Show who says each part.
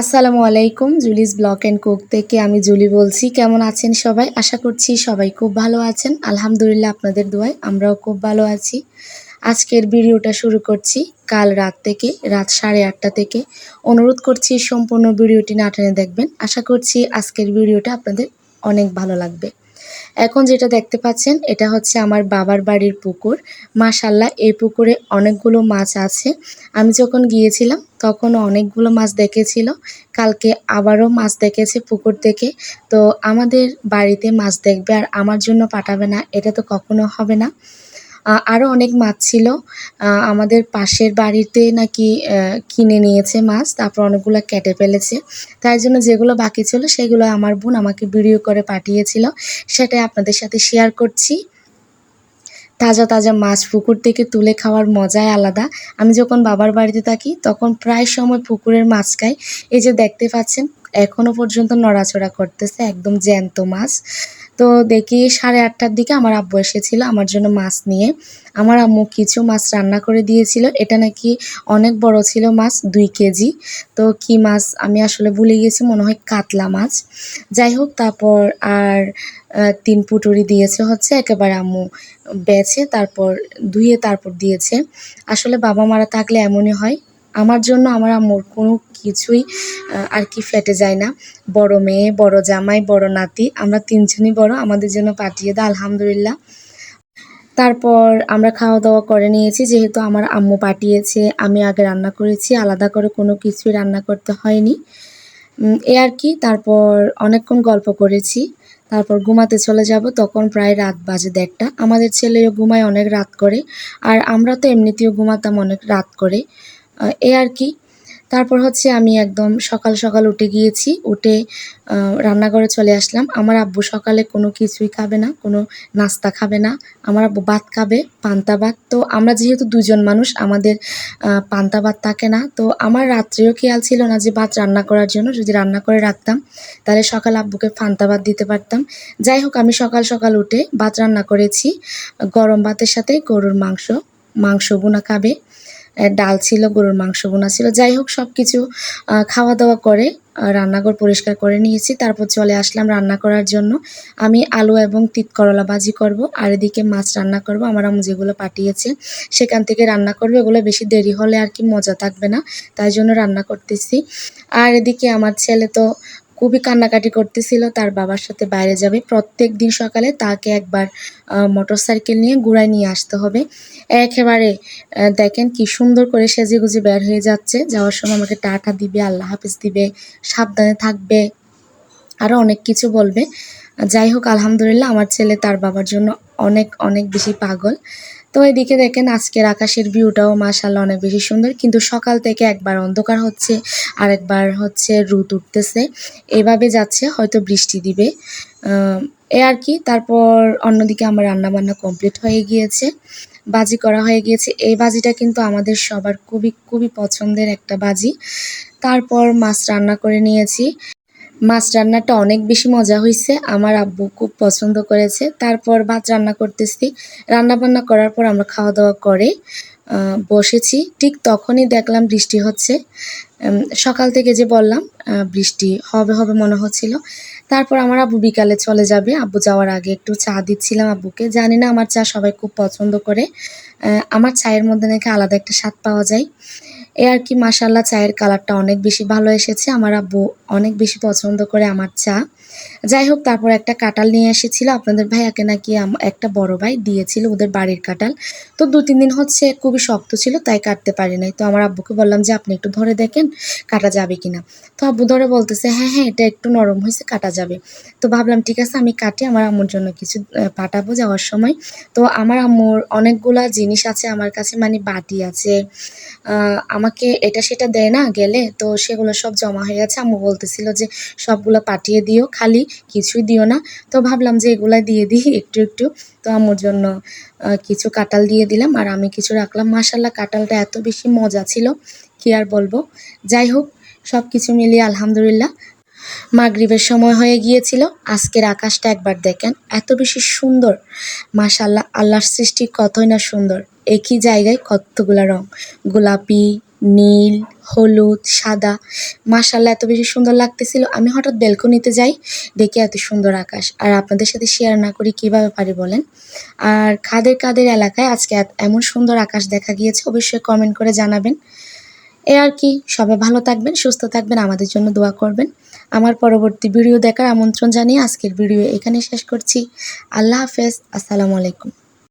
Speaker 1: আসসালামু আলাইকুম, জুলিস block and Coke থেকে আমি জুলি বলছি। কেমন আছেন সবাই? আশা করছি সবাই খুব ভালো আছেন। আলহামদুলিল্লাহ আপনাদের দোয়ায় আমরাও খুব ভালো আছি। আজকের ভিডিওটা শুরু করছি কাল রাত থেকে, রাত সাড়ে আটটা থেকে। অনুরোধ করছি সম্পূর্ণ ভিডিওটি না টেনে দেখবেন। আশা করছি আজকের ভিডিওটা আপনাদের অনেক ভালো লাগবে। এখন যেটা দেখতে পাচ্ছেন, এটা হচ্ছে আমার বাবার বাড়ির পুকুর। মাশাল্লাহ এই পুকুরে অনেকগুলো মাছ আছে। আমি যখন গিয়েছিলাম, তখন অনেকগুলো মাছ দেখেছিল। কালকে আবারও মাছ দেখেছে পুকুর থেকে। তো আমাদের বাড়িতে মাছ দেখবে আর আমার জন্য পাঠাবে না, এটা তো কখনো হবে না। আরও অনেক মাছ ছিল। আমাদের পাশের বাড়িতে নাকি কিনে নিয়েছে মাছ, তারপর অনেকগুলো কেটে ফেলেছে। তাই জন্য যেগুলো বাকি ছিল, সেগুলো আমার বোন আমাকে ভিডিও করে পাঠিয়েছিল। সেটাই আপনাদের সাথে শেয়ার করছি। তাজা তাজা মাছ পুকুর থেকে তুলে খাওয়ার মজাই আলাদা। আমি যখন বাবার বাড়িতে থাকি, তখন প্রায় সময় পুকুরের মাছ খাই। এই যে দেখতে পাচ্ছেন, এখনও পর্যন্ত নড়াচড়া করতেছে, একদম জ্যান্ত মাছ। তো দেখি সাড়ে আটটার দিকে আমার আব্বু এসেছিল আমার জন্য মাছ নিয়ে। আমার আম্মু কিছু মাছ রান্না করে দিয়েছিল। এটা নাকি অনেক বড় ছিল মাছ, দুই কেজি। তো কি মাছ আমি আসলে ভুলে গিয়েছি মনে হয় কাতলা মাছ। যাই হোক, তারপর আর তিন পুটুরি দিয়েছে হচ্ছে, একেবারে আম্মু বেছে, তারপর ধুয়ে তারপর দিয়েছে। আসলে বাবা মারা থাকলে এমনই হয়। আমার জন্য আমার আম্মুর কোনো কিছুই আর কি ফেটে যায় না। বড় মেয়ে, বড় জামাই, বড় নাতি, আমরা তিনজনই বড়, আমাদের জন্য পাঠিয়ে দাও, আলহামদুলিল্লাহ। তারপর আমরা খাওয়া দাওয়া করে নিয়েছি, যেহেতু আমার আম্মু পাঠিয়েছে, আমি আগে রান্না করেছি, আলাদা করে কোনো কিছুই রান্না করতে হয়নি। এ আর কি, তারপর অনেকক্ষণ গল্প করেছি, তারপর ঘুমাতে চলে যাব, তখন প্রায় রাত বাজে দেড়টা। আমাদের ছেলেও ঘুমায় অনেক রাত করে, আর আমরা তো এমনিতেও ঘুমাতাম অনেক রাত করে। এ আর কি। তারপর হচ্ছে আমি একদম সকাল সকাল উঠে গিয়েছি, উঠে রান্নাঘরে চলে আসলাম। আমার আব্বু সকালে কোনো কিছুই খাবে না, কোনো নাস্তা খাবে না। আমার আব্বু ভাত খাবে, পান্তা ভাত। তো আমরা যেহেতু দুজন মানুষ, আমাদের পান্তা ভাত থাকে না। তো আমার রাত্রেও খেয়াল ছিল না যে ভাত রান্না করার জন্য। যদি রান্না করে রাখতাম, তাহলে সকাল আব্বুকে পান্তা ভাত দিতে পারতাম। যাই হোক, আমি সকাল সকাল উঠে ভাত রান্না করেছি। গরম ভাতের সাথে গরুর মাংস মাংস বোনা খাবে। ডাল ছিল, গরুর মাংস বোনা ছিল। যাই হোক সব কিছু খাওয়া দাওয়া করে রান্নাঘর পরিষ্কার করে নিয়েছি। তারপর চলে আসলাম রান্না করার জন্য। আমি আলু এবং তিত করলা ভাজি করব, আর এদিকে মাছ রান্না করব। আমার আম্মু যেগুলো পাঠিয়েছে, সেখান থেকে রান্না করব। এগুলো বেশি দেরি হলে আর কি মজা থাকবে না, তাই জন্য রান্না করতেছি। আর এদিকে আমার ছেলে তো খুবই কান্নাকাটি করতেছিল, তার বাবার সাথে বাইরে যাবে। প্রত্যেক দিন সকালে তাকে একবার মোটর সাইকেল নিয়ে ঘুরায় নিয়ে আসতে হবে। একেবারে দেখেন কি সুন্দর করে সেজে গুজে বের হয়ে যাচ্ছে। যাওয়ার সময় আমাকে টাটা দিবে, আল্লাহ হাফিজ দিবে, সাবধানে থাকবে আরও অনেক কিছু বলবে। যাই হোক, আলহামদুলিল্লাহ আমার ছেলে তার বাবার জন্য অনেক অনেক বেশি পাগল। তো এদিকে দেখেন আজকের আকাশের ভিউটাও মাশাল্লাহ অনেক বেশি সুন্দর। কিন্তু সকাল থেকে একবার অন্ধকার হচ্ছে আর একবার হচ্ছে রোদ উঠতেছে। এভাবে যাচ্ছে, হয়তো বৃষ্টি দিবে। এ আর কি, তারপর অন্যদিকে আমার রান্না বান্না কমপ্লিট হয়ে গিয়েছে, বাজি করা হয়ে গিয়েছে। এই বাজিটা কিন্তু আমাদের সবার খুবই খুবই পছন্দের একটা বাজি। তারপর মাছ রান্না করে নিয়েছি। মাছ রান্নাটা অনেক বেশি মজা হয়েছে আমার আব্বু খুব পছন্দ করেছে। তারপর ভাত রান্না করতেছি। রান্না বান্না করার পর আমরা খাওয়া দাওয়া করে বসেছি। ঠিক তখনই দেখলাম বৃষ্টি হচ্ছে। সকাল থেকে যে বললাম বৃষ্টি হবে হবে মনে হচ্ছিল। তারপর আমার আব্বু বিকালে চলে যাবে। আব্বু যাওয়ার আগে একটু চা দিচ্ছিলাম আব্বুকে। জানি না আমার চা সবাই খুব পছন্দ করে। আমার চায়ের মধ্যে নাকি আলাদা একটা স্বাদ পাওয়া যায়। এ আর কি মাসাল্লাহ চায়ের কালারটা অনেক বেশি ভালো এসেছে। আমার আব্বু অনেক বেশি পছন্দ করে আমার চা। যাই হোক, তারপর একটা কাঁঠাল নিয়ে এসেছিল। আপনাদের ভাইয়াকে নাকি একটা বড় ভাই দিয়েছিল ওদের বাড়ির কাঁঠাল। তো দু তিন দিন হচ্ছে খুবই শক্ত ছিল, তাই কাটতে পারি নাই। তো আমার আব্বুকে বললাম যে, আপনি একটু ধরে দেখেন, কাটা যাবে কিনা? তো আব্বু ধরে বলতেছে হ্যাঁ হ্যাঁ এটা একটু নরম হয়েছে, কাটা যাবে। তো ভাবলাম, ঠিক আছে, আমি কাটি, আমার আম্মুর জন্য কিছু পাঠাবো যাওয়ার সময়। তো আমার আম্মুর অনেকগুলা জিনিস আছে আমার কাছে মানে বাটি আছে আমাকে এটা সেটা দেয় না গেলে, তো সেগুলো সব জমা হয়ে গেছে। আম্মু বলতেছিল যে, সবগুলো পাঠিয়ে দিও, খালি কিছুই দিও না। তো ভাবলাম যে এগুলা দিয়ে দিই একটু একটু। তো আমার জন্য কিছু কাঁঠাল দিয়ে দিলাম। আর আমি কিছু রাখলাম। মাসাল্লাহ কাঁঠালটা এত বেশি মজা ছিল, কি আর বলব। যাই হোক সব কিছু মিলিয়ে আলহামদুলিল্লাহ, মাগরিবের সময় হয়ে গিয়েছিল। আজকের আকাশটা একবার দেখেন, এত বেশি সুন্দর। মাশাল্লাহ আল্লাহর সৃষ্টি কতই না সুন্দর। একই জায়গায় কতগুলা রং। গোলাপি, নীল হলুদ, সাদা। মাসাল্লাহ এত বেশি সুন্দর লাগতেছিল। আমি হঠাৎ ব্যালকনিতে যাই, দেখে এত সুন্দর আকাশ। আর আপনাদের সাথে শেয়ার না করি কীভাবে পারি বলেন? আর খাদের কাদের এলাকায় আজকে এমন সুন্দর আকাশ দেখা গিয়েছে, অবশ্যই কমেন্ট করে জানাবেন। এ আর কি, সবাই ভালো থাকবেন, সুস্থ থাকবেন, আমাদের জন্য দোয়া করবেন। আমার পরবর্তী ভিডিও দেখার আমন্ত্রণ জানিয়ে আজকের ভিডিও এখানে শেষ করছি। আল্লাহ হাফেজ, আসসালামু আলাইকুম।